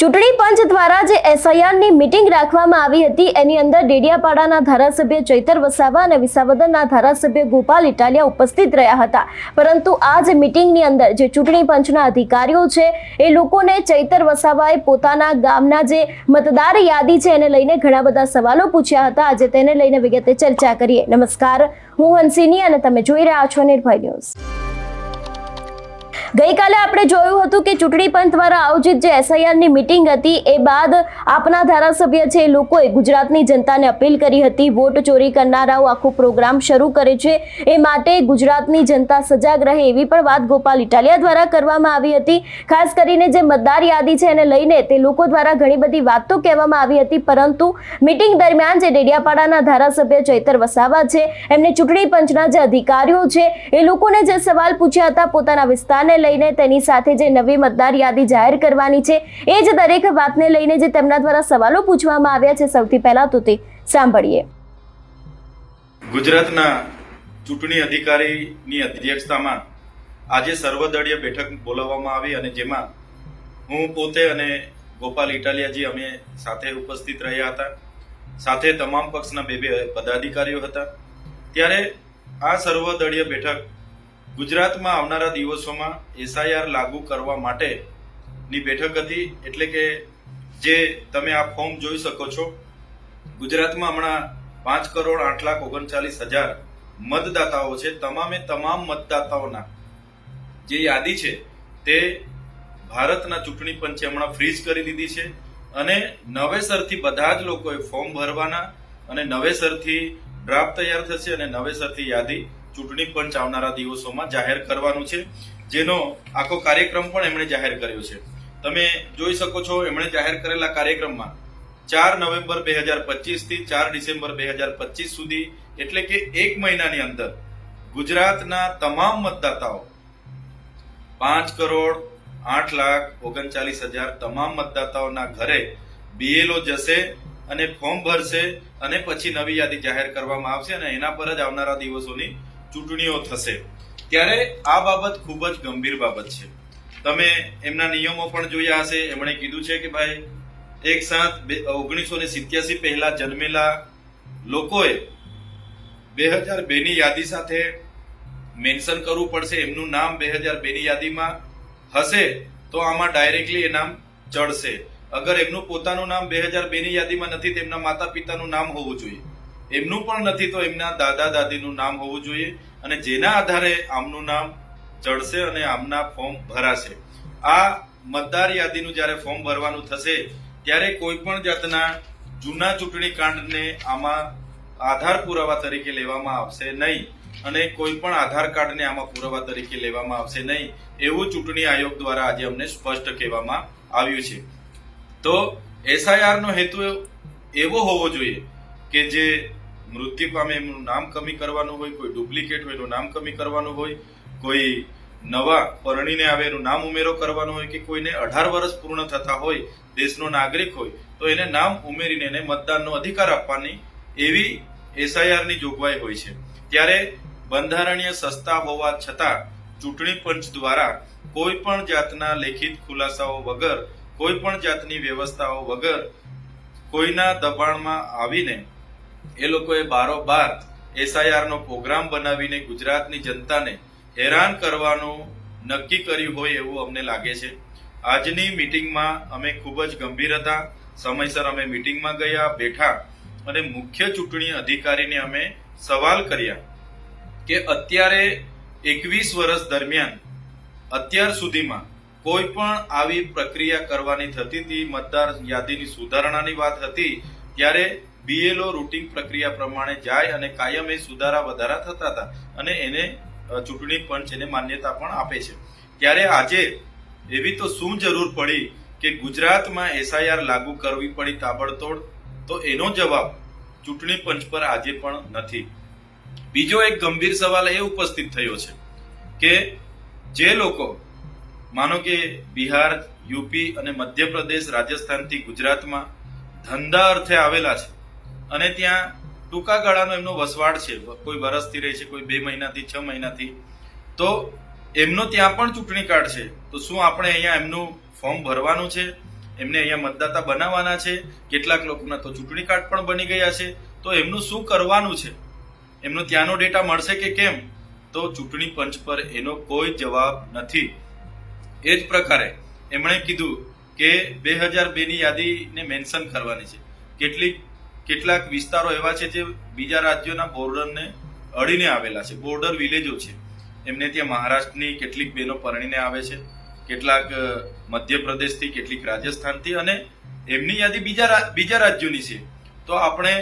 ચૂંટણી પંચ દ્વારા જે એસઆઈઆરની મિટિંગ રાખવામાં આવી હતી, એની અંદર ડેડિયાપાડાના ધારાસભ્ય ચૈતર વસાવા અને વિસાવદરના ધારાસભ્ય ગોપાલ ઇટાલિયા ઉપસ્થિત રહ્યા હતા. પરંતુ આ જે મિટિંગની અંદર જે ચૂંટણી પંચના અધિકારીઓ છે, એ લોકોને ચૈતર વસાવાએ પોતાના ગામના જે મતદાર યાદી છે, એને લઈને ઘણા બધા સવાલો પૂછ્યા હતા. આજે તેને લઈને વિગતે ચર્ચા કરીએ. નમસ્કાર. હું હંસિની અને તમે જોઈ રહ્યા છો નિર્ભય ન્યૂઝ. ગઈકાલે આપણે જોયું હતું કે ચૂંટણી પંચ દ્વારા આયોજિત જે એસઆઈઆરની મિટિંગ હતી, એ બાદ આપના ધારાસભ્ય છે એ લોકોએ ગુજરાતની જનતાને અપીલ કરી હતી, વોટ ચોરી કરનારાઓ આખો પ્રોગ્રામ શરૂ કરે છે. એ માટે ગુજરાતની જનતા સજાગ રહે. એવી પણ વાત ગોપાલ ઇટાલિયા દ્વારા કરવામાં આવી હતી. ખાસ કરીને જે મતદાર યાદી છે એને લઈને તે લોકો દ્વારા ઘણી બધી વાતો કહેવામાં આવી હતી, પરંતુ મિટિંગ દરમિયાન જે ડેડિયાપાડાના ધારાસભ્ય ચૈતર વસાવા છે, એમને ચૂંટણી પંચના જે અધિકારીઓ છે, એ લોકોને જે સવાલ પૂછ્યા હતા પોતાના વિસ્તારને લઈને તેની સાથે જે નવી મતદાર યાદી જાહેર કરવાની છે, એ જ દરેક વાતને લઈને જે તેમના દ્વારા સવાલો પૂછવામાં આવ્યા છે, સૌથી પહેલા તો તે સાંભળીએ. ગુજરાતના ચૂંટણી અધિકારીની અધ્યક્ષતામાં આજે સર્વદળીય બેઠક બોલાવવામાં આવી અને જેમાં હું પોતે અને ગોપાલ ઇટાલિયાજી અમે સાથે ઉપસ્થિત રહ્યા હતા. સાથે તમામ પક્ષના બે બે પદાધિકારીઓ હતા. ત્યારે આ સર્વદળીય બેઠક ગુજરાતમાં આવનારા દિવસોમાં એસઆઈઆર લાગુ કરવા માટેની બેઠક હતી, એટલે કે જે તમે આ ફોર્મ જોઈ શકો છો, ગુજરાતમાં હમણાં પાંચ કરોડ આઠ લાખ ઓગણચાલીસ હજાર મતદાતાઓ છે. તમામે તમામ મતદાતાઓના જે યાદી છે તે ભારતના ચૂંટણી પંચે હમણાં ફ્રીઝ કરી દીધી છે અને નવેસરથી બધા જ લોકોએ ફોર્મ ભરવાના અને નવેસરથી ડ્રાફ્ટ તૈયાર થશે અને નવેસરથી યાદી ચૂંટણી પંચ આવનારા દિવસોમાં જાહેર કરવાનું છે. જેનો આખો કાર્યક્રમ પણ એમણે જાહેર કર્યો છે. તમે જોઈ શકો છો, એમણે જાહેર કરેલા કાર્યક્રમમાં ચાર નવેમ્બર બે હજાર પચીસથી ચાર ડિસેમ્બર બે હજાર પચીસ સુધી, એટલે કે એક મહિનાની અંદર, ગુજરાતના તમામ મતદાતાઓ, પાંચ કરોડ આઠ લાખ ઓગણચાલીસ હજાર તમામ મતદાતાઓના ઘરે બીએલઓ જશે અને ફોર્મ ભરશે અને પછી નવી યાદી જાહેર કરવામાં આવશે અને એના પર જ આવનારા દિવસોની ચૂંટણીઓ થશે. ત્યારે આ બાબત ખૂબ જ ગંભીર બાબત છે. તમે એમના નિયમો પણ જોયા હશે. એમણે કીધું છે કે ભાઈ, એક સાત ઓગણીસો ને સિત્યાસી પહેલા જન્મેલા લોકોએ બે હજાર બે ની યાદી સાથે મેન્શન કરવું પડશે. એમનું નામ બે હજાર બે ની યાદીમાં હશે તો આમાં ડાયરેક્ટલી એ નામ ચડશે. અગર એમનું પોતાનું નામ બે હજાર બે ની યાદીમાં નથી તેમના માતા પિતાનું નામ હોવું જોઈએ. એમનું પણ નથી તો એમના દાદા દાદીનું નામ હોવું જોઈએ અને જેના આધારે આમનું નામ ચડશે અને આમના ફોર્મ ભરાશે. આ મતદાર યાદીનું જ્યારે ફોર્મ ભરવાનું થશે, ત્યારે કોઈ પણ જાતના જૂના ચૂંટણી કાંડને આમાં આધાર પુરાવા તરીકે લેવામાં આવશે નહીં અને કોઈ પણ આધાર કાર્ડને આમાં પુરાવા તરીકે લેવામાં આવશે નહીં, એવું ચૂંટણી આયોગ દ્વારા આજે અમને સ્પષ્ટ કહેવામાં આવ્યું છે. તો એસઆઈઆરનો હેતુ એવો હોવો જોઈએ કે જે મૃત્યુ પામે એમનું નામ કમી કરવાનું હોય, કોઈ ડુપ્લિકેટ હોય એનું નામ કમી કરવાનું હોય, કોઈ નવા પરણીને આવે એનું નામ ઉમેરો કરવાનો હોય કે કોઈને અઢાર વર્ષ પૂર્ણ થતા હોય, દેશનો નાગરિક હોય, તો એને નામ ઉમેરીને એને મતદાનનો અધિકાર આપવાની એવી એસઆઈઆરની જોગવાઈ હોય છે. ત્યારે બંધારણીય સસ્તા હોવા છતાં ચૂંટણી પંચ દ્વારા કોઈ પણ જાતના લેખિત ખુલાસાઓ વગર, કોઈ પણ જાતની વ્યવસ્થાઓ વગર કોઈના દબાણમાં આવીને એ લોકોએ બારોબાર એસઆઈઆરનો પ્રોગ્રામ બનાવીને ગુજરાતની જનતાને હેરાન કરવાનું નક્કી કર્યું હોય એવું અમને લાગે છે. આજની મિટિંગમાં અમે ખૂબ જ ગંભીર હતા. સમયસર અમે મિટિંગમાં ગયા, બેઠા અને મુખ્ય ચૂંટણી અધિકારીને અમે સવાલ કર્યા કે અત્યારે એકવીસ વર્ષ દરમિયાન અત્યાર સુધીમાં કોઈ પણ આવી પ્રક્રિયા કરવાની થતી હતી? મતદાર યાદીની સુધારણાની વાત હતી. ત્યારે બીએલઓ રૂટિંગ પ્રક્રિયા પ્રમાણે જાય અને કાયમ એ સુધારા વધારા થતા હતા અને એને ચૂંટણી પંચ એને માન્યતા પણ આપે છે. ત્યારે આજે એવી તો શું જરૂર પડી કે ગુજરાતમાં એસઆઈઆર લાગુ કરવી પડી તાબડતોડ? તો એનો જવાબ ચૂંટણી પંચ પર આજે પણ નથી. બીજો એક ગંભીર સવાલ એ ઉપસ્થિત થયો છે કે જે લોકો, માનો કે બિહાર, યુપી અને મધ્યપ્રદેશ, રાજસ્થાનથી ગુજરાતમાં ધંધા અર્થે આવેલા છે અને ત્યાં ટૂંકા ગાળાનો એમનો વસવાટ છે. કોઈ વરસથી રહે છે, કોઈ બે મહિનાથી, છ મહિનાથી. તો એમનો ત્યાં પણ ચૂંટણી કાર્ડ છે. તો શું આપણે અહીંયા એમનું ફોર્મ ભરવાનું છે? એમને અહીંયા મતદાતા બનાવવાના છે? કેટલાક લોકોના તો ચૂંટણી કાર્ડ પણ બની ગયા છે. તો એમનું શું કરવાનું છે? એમનો ત્યાંનો ડેટા મળશે કે કેમ? તો ચૂંટણી પંચ પર એનો કોઈ જવાબ નથી. એ જ પ્રકારે એમણે કીધું કે બે હજાર બેની યાદીને મેન્શન કરવાની છે. કેટલીક કેટલાક વિસ્તારો એવા છે જે બીજા રાજ્યોના બોર્ડરને અડીને આવેલા છે. બોર્ડર વિલેજો છે. એમને ત્યાં મહારાષ્ટ્રની કેટલીક બહેનો પરણીને આવે છે. કેટલાક મધ્યપ્રદેશથી, કેટલીક રાજસ્થાનથી અને એમની યાદી બીજા બીજા રાજ્યોની છે. તો આપણે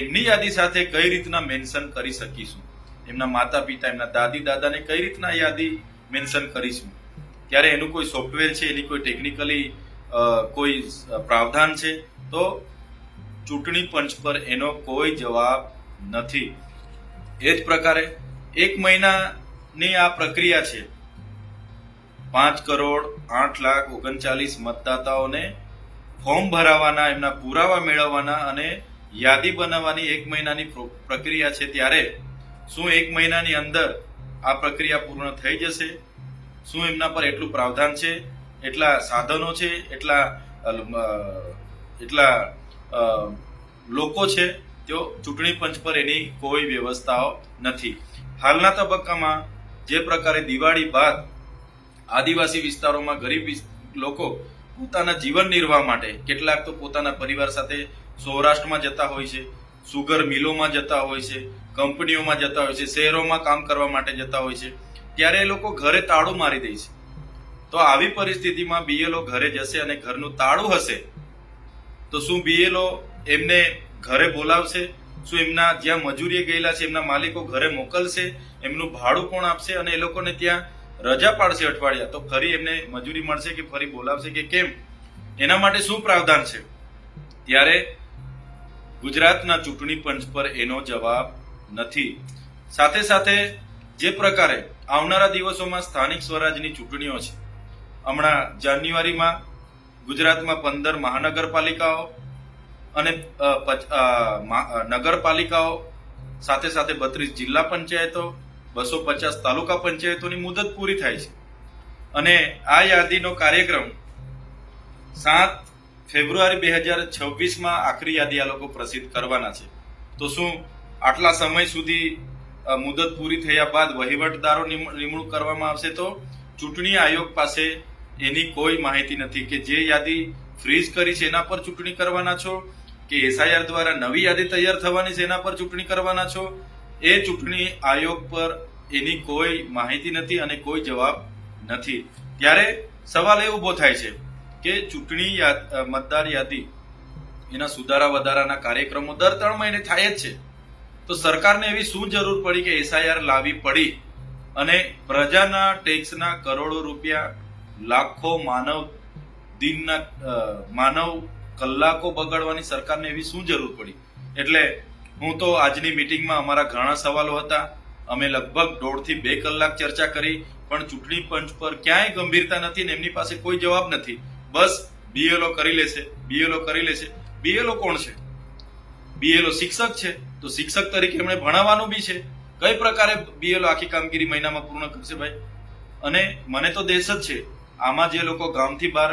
એમની યાદી સાથે કઈ રીતના મેન્શન કરી શકીશું? એમના માતા પિતા એમના દાદી દાદાને કઈ રીતના યાદી મેન્શન કરીશું? ત્યારે એનું કોઈ સોફ્ટવેર છે, એની કોઈ ટેકનિકલી કોઈ પ્રાવધાન છે? તો ચૂંટણી પંચ પર એનો કોઈ જવાબ નથી. એ જ પ્રકારે એક મહિનાની આ પ્રક્રિયા છે. પાંચ કરોડ આઠ લાખ ઓગણચાલીસ મતદાતાઓને ફોર્મ ભરાવાના, એમના પુરાવા મેળવવાના અને યાદી બનાવવાની એક મહિનાની પ્રક્રિયા છે. ત્યારે શું એક મહિનાની અંદર આ પ્રક્રિયા પૂર્ણ થઈ જશે? શું એમના પર એટલું પ્રાવધાન છે? એટલા સાધનો છે? એટલા એટલા લોકો છે તેઓ ચૂંટણી પંચ પર એની કોઈ વ્યવસ્થાઓ નથી. હાલના તબક્કામાં જે પ્રકારે દિવાળી બાદ આદિવાસી વિસ્તારોમાં ગરીબ લોકો પોતાના જીવન નિર્વાહ માટે કેટલાક તો પોતાના પરિવાર સાથે સૌરાષ્ટ્રમાં જતા હોય છે, સુગર મિલોમાં જતા હોય છે, કંપનીઓમાં જતા હોય છે, શહેરોમાં કામ કરવા માટે જતા હોય છે, ત્યારે એ લોકો ઘરે તાળું મારી દે છે. તો આવી પરિસ્થિતિમાં બીએલઓ ઘરે જશે અને ઘરનું તાળું હશે તો શું બીએલઓ એમને ઘરે બોલાવશે? શું એમના જ્યાં મજૂરીએ ગયેલા છે, એમના માલિકો ઘરે મોકલશે? એમનું ભાડું કોણ આપશે? અને એ લોકોને ત્યાં રજા પાડશે અઠવાડિયા. તો ફરી એમને મજૂરી મળશે કે ફરી બોલાવશે કે કેમ? એના માટે શું પ્રાવધાન છે? ત્યારે ગુજરાતના ચૂંટણી પંચ પર એનો જવાબ નથી. સાથે સાથે જે પ્રકારે આવનારા દિવસોમાં સ્થાનિક સ્વરાજની ચૂંટણીઓ છે. હમણાં જાન્યુઆરીમાં ગુજરાતમાં પંદર મહાનગરપાલિકાઓ અને નગરપાલિકાઓ, સાથે સાથે બત્રીસ જિલ્લા પંચાયતો, બસો પચાસ તાલુકા પંચાયતોની મુદત પૂરી થાય છે. અને આ યાદીનો કાર્યક્રમ સાત ફેબ્રુઆરી બે હજાર છવ્વીસમાં આખરી યાદી આ લોકો પ્રસિદ્ધ કરવાના છે. તો શું આટલા સમય સુધી મુદત પૂરી થયા બાદ વહીવટદારો નિમ- નિમણૂક કરવામાં આવશે તો ચૂંટણી આયોગ પાસે એની કોઈ માહિતી નથી કે જે યાદી ફ્રીઝ કરી છે એના પર ચૂંટણી કરવાના છો, કે એસઆઈઆર દ્વારા નવી યાદી તૈયાર થવાની છે એના પર ચૂંટણી કરવાના છો, એ ચૂંટણી આયોગ પર એની કોઈ માહિતી નથી અને કોઈ જવાબ નથી. ત્યારે સવાલ એ ઊભો થાય છે કે ચૂંટણી મતદાર યાદી એના સુધારા વધારાના કાર્યક્રમો દર ત્રણ મહિને થાય જ છે. તો સરકારને એવી શું જરૂર પડી કે એસઆઈઆર લાવી પડી અને પ્રજાના ટેક્સના કરોડો રૂપિયા લાખો માનવ દિનના માનવ કલાકો બગાડવાની સરકારને એવી શું જરૂર પડી? એટલે હું તો આજની મિટિંગમાં અમારા ઘણા સવાલો હતા. અમે લગભગ દોઢથી બે કલાક ચર્ચા કરી, પણ ચૂંટણી પંચ પર ક્યાંય ગંભીરતા નથી ને એમની પાસે કોઈ જવાબ નથી. બસ બીએલઓ કરી લેશે બીએલઓ કરી લેશે. બીએલઓ કોણ છે? બીએલઓ શિક્ષક છે. તો શિક્ષક તરીકે એમણે ભણાવવાનું બી છે. કઈ પ્રકારે બીએલઓ આખી કામગીરી મહિનામાં પૂર્ણ કરશે ભાઈ? અને મને તો દેશ જ છે. આમાં જે લોકો ગામથી બહાર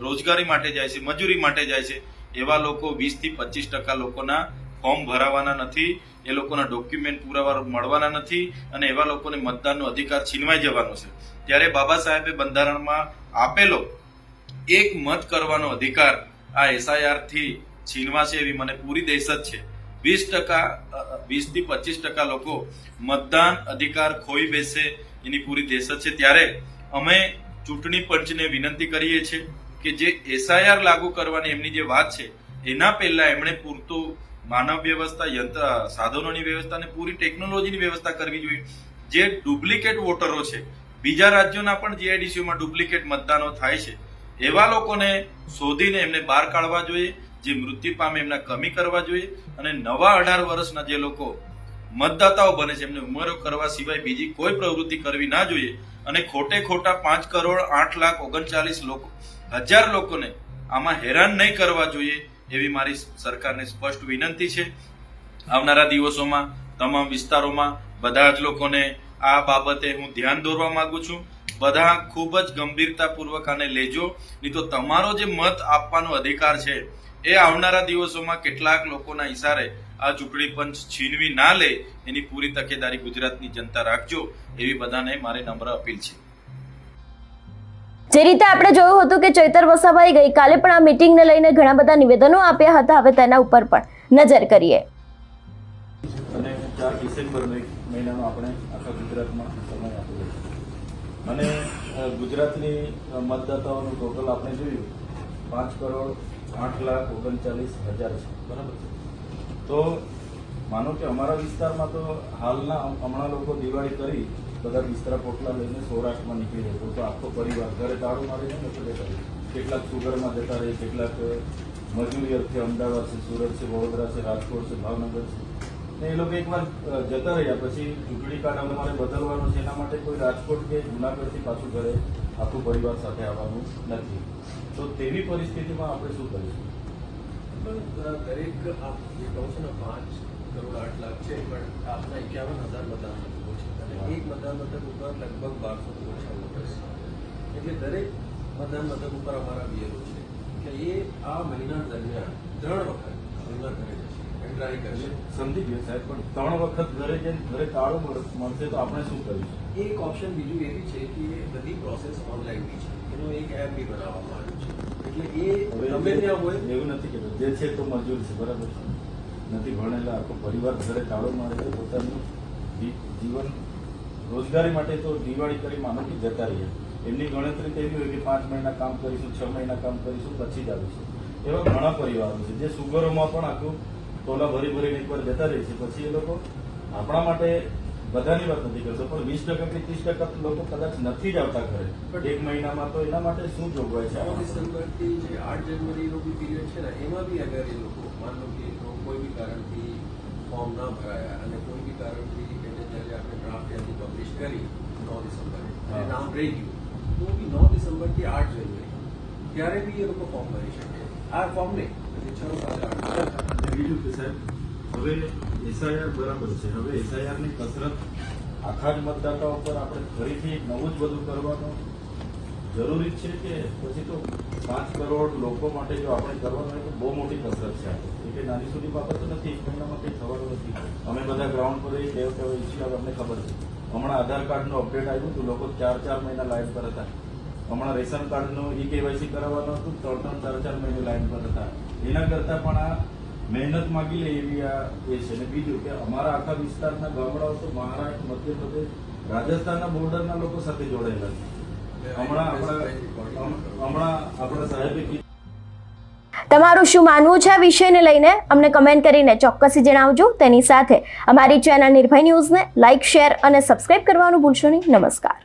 રોજગારી માટે જાય છે, મજૂરી માટે જાય છે, એવા લોકો વીસથી પચીસ ટકા લોકોના ફોર્મ ભરાવાના નથી, એ લોકોના ડોક્યુમેન્ટ પુરાવા મળવાના નથી અને એવા લોકોને મતદાનનો અધિકાર છીનવાઈ જવાનો છે. ત્યારે બાબા સાહેબે બંધારણમાં આપેલો એક મત કરવાનો અધિકાર આ એસઆઈઆરથી છીનવાશે એવી મને પૂરી દહેશત છે. વીસ ટકા વીસથી પચીસ ટકા લોકો મતદાન અધિકાર ખોઈ બેસે એની પૂરી દહેશત છે. ત્યારે અમે ચૂંટણી પંચને વિનંતી કરીએ છીએ કે જે એસઆઈઆર લાગુ કરવાની એમની જે વાત છે, એના પહેલા એમણે પૂરતું માનવ વ્યવસ્થા, યંત્ર, સાધનોની વ્યવસ્થા અને પૂરી ટેકનોલોજીની વ્યવસ્થા કરવી જોઈએ. જે ડુપ્લિકેટ વોટરો છે, બીજા રાજ્યોના પણ જીઆઈડીસીઓમાં ડુપ્લિકેટ મતદાનો થાય છે. એવા લોકોને શોધીને એમને બહાર કાઢવા જોઈએ, જે મૃત્યુ પામે એમના કમી કરવા જોઈએ અને નવા અઢાર વર્ષના જે લોકો મતદાતાઓ બને છે, એમને ઉમેરો કરવા સિવાય બીજી કોઈ પ્રવૃત્તિ કરવી ના જોઈએ. અને ખોટે ખોટા પાંચ કરોડ, આઠ લાખ, ઓગણચાલીસ લોકો, હજાર લોકોને આમાં હેરાન નહીં કરવા જોઈએ એવી મારી સરકારને સ્પષ્ટ વિનંતી છે. આવનારા દિવસોમાં, તમામ વિસ્તારોમાં બધા જ લોકોને આ બાબતે હું ધ્યાન દોરવા માંગુ છું. બધા ખૂબ જ ગંભીરતાપૂર્વક આને લેજો. નહીં તો તમારો જે મત આપવાનો અધિકાર છે, એ આવનારા દિવસોમાં કેટલાક લોકોના ઈશારે આ ચૂંટણી પંચ છીનવી ના લે એની પૂરી તકેદારી ગુજરાતની જનતા રાખજો એવી બધાને મારે નમ્ર અપીલ છે. જે રીતે આપણે જોયું હતું કે ચૈતર વસાભાઈ ગઈકાલે પણ આ મીટિંગને લઈને ઘણા બધા નિવેદનો આપ્યા હતા હવે તેના ઉપર પણ નજર કરીએ. અને ચાર ડિસેમ્બર મહિનાનો આપણે આખા ગુજરાતમાં સમય આપ્યો અને ગુજરાતની મતદાતાઓનું ટોટલ આપણે જોયું પાંચ કરોડ આઠ લાખ ઓગણચાલીસ હજાર છે. બરાબર છે? તો માનો કે અમારા વિસ્તારમાં તો હાલના હમણાં લોકો દિવાળી કરી બધા બિસ્તરા પોટલા લઈને સૌરાષ્ટ્રમાં નીકળી જતો તો આખો પરિવાર, ઘરે તાળું મારીને રહે કેટલાક સુગરમાં જતા રહે, કેટલાક મજૂરી અર્થે અમદાવાદ છે, સુરત છે, વડોદરા છે, રાજકોટ છે, ભાવનગર છે. ને એ લોકો એકવાર જતા રહ્યા. પછી ચૂંટણી કાર્ડ અમારે બદલવાનો છે, એના માટે કોઈ રાજકોટ કે જુનાગઢથી પાછું ઘરે આખું પરિવાર સાથે આવવાનું નથી. તો તેવી પરિસ્થિતિમાં આપણે શું કરીશું? પણ દરેક આપ જે કહો છો ને પાંચ કરોડ આઠ લાખ છે પણ આપના એકાવન હજાર મતદાન મથકો છે. અને એક મતદાન મથક ઉપર લગભગ બારસો ઓછા વોટર્સ એટલે દરેક મતદાન મથક ઉપર અમારા બીએલઓ છે. કે એ આ મહિના દરમિયાન ત્રણ વખત એમના ઘરે જશે એન્ટ્રાય કરશે સમજી ગયો સાહેબ પણ ત્રણ વખત ઘરે જઈને ઘરે કાળો મળ- મળશે તો આપણે શું કરીશું? એક ઓપ્શન બીજું એવી છે કે બધી પ્રોસેસ ઓનલાઈન બી છે. એનો એક એપ બી બનાવવામાં આવ્યું છે. એટલે એ ગમે ત્યાં હોય. એવું નથી કે જે છે તો મજૂર છે બરાબર છે. નથી ભણેલા આખો પરિવાર ઘરે તાળો મારે છે પોતાનું જીવન રોજગારી માટે તો દિવાળી કરી માનો કે જતા રહીએ. એમની ગણતરી એવી હોય કે પાંચ મહિના કામ કરીશું છ મહિના કામ કરીશું પછી જ આવીશું એવા ઘણા પરિવારો છે જે સુગરોમાં પણ આખું ટોલા ભરી ભરીને એકવાર જતા રહે છે. પછી એ લોકો આપણા માટે બધાની વાત નથી કરતો પણ વીસ ટકા કે ત્રીસ ટકા લોકો કદાચ નથી જ આવતા ઘરે. એક મહિનામાં તો એના માટે શું જોગવાઈ છે? ડિસેમ્બરથી જે આઠ જાન્યુઆરીનો બી પીરિયડ છે ને એમાં બી અગર એ લોકો માન લો કે કોઈ બી કારણથી ફોર્મ ના ભરાયા અને કોઈ બી કારણથી એને જ્યારે આપણે ડ્રાફ્ટ ત્યાંથી પબ્લિશ કરી નવ ડિસેમ્બરે અને નામ રહી ગયું તો બી નવ ડિસેમ્બરથી આઠ જનવરી ત્યારે બી એ લોકો ફોર્મ ભરી શકે. આ ફોર્મ નહીં પછી છ સાત આઠ. બીજું કે સાહેબ હવે એસઆઈઆર બરાબર છે. હવે એસઆઈઆરની કસરત આખા જ મતદાતાઓ પર આપણે ફરીથી નવું જ બધું કરવાનું જરૂરી છે કે પછી તો પાંચ કરોડ લોકો માટે જો આપણે કરવાનું હોય તો બહુ મોટી કસરત છે એ કે નાની સુધી બાબત નથી એક મહિનામાં કંઈ થવાનું નથી. અમે બધા ગ્રાઉન્ડ પર એ કેવો ટેવ ઈચ્છી અમને ખબર છે. હમણાં આધાર કાર્ડનું અપડેટ આવ્યું હતું, લોકો ચાર ચાર મહિના લાઈન પર હતા. હમણાં રેશન કાર્ડનું ઈ કેવાયસી કરાવવાનું હતું, ત્રણ ત્રણ ચાર ચાર મહિને લાઈન પર હતા. એના કરતાં પણ આ મહેનત માગી લે એવી આ એ છે. ને બીજું કે અમારા આખા વિસ્તારના ગામડાઓ તો મહારાષ્ટ્ર મધ્યપ્રદેશ રાજસ્થાનના બોર્ડરના લોકો સાથે જોડાયેલા છે. હમણાં આપણા હમણાં આપણા સાહેબે તમારું શું માનવું છે આ વિષયને લઈને? અમને કમેન્ટ કરીને ચોક્કસથી જણાવજો. તેની સાથે અમારી ચેનલ નિર્ભય ન્યૂઝને લાઇક શેર અને સબસ્ક્રાઇબ કરવાનું ભૂલશો નહીં. નમસ્કાર.